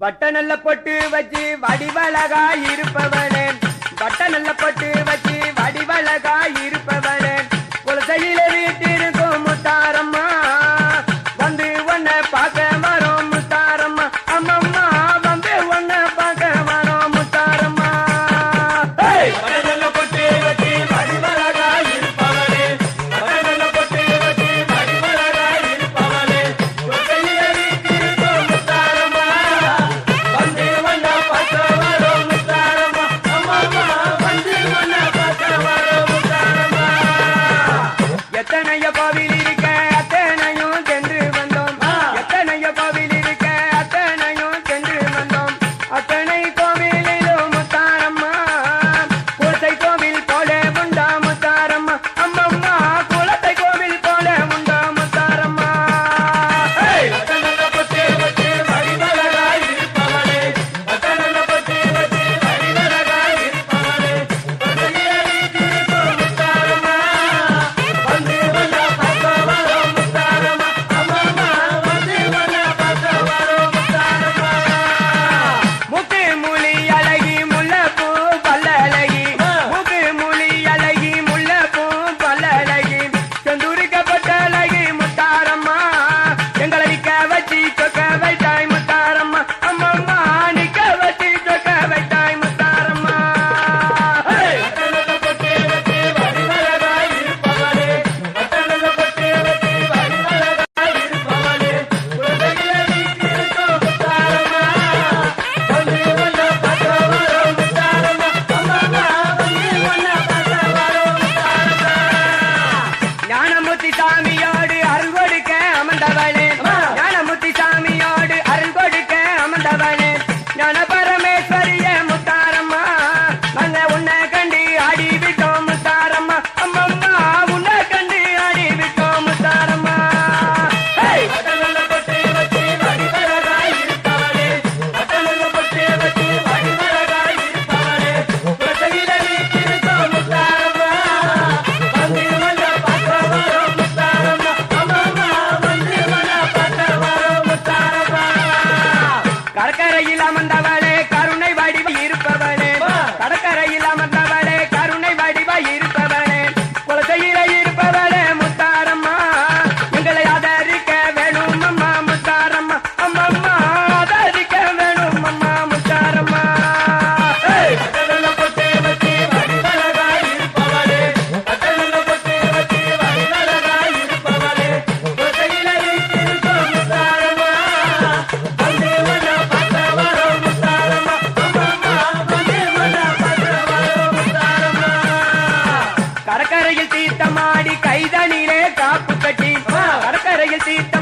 வட்டநல்ல பொட்டு வச்சு வடிவழகா இருப்பவனே வட்டநல்ல பொட்டு வச்சு வடிவழகா இருப்பவன் மேடையில் அமர்ந்தவள். கடற்கரையில் தீர்த்தமாடி கைதனிலே காப்பு கட்டி. கடற்கரையில் தீர்த்த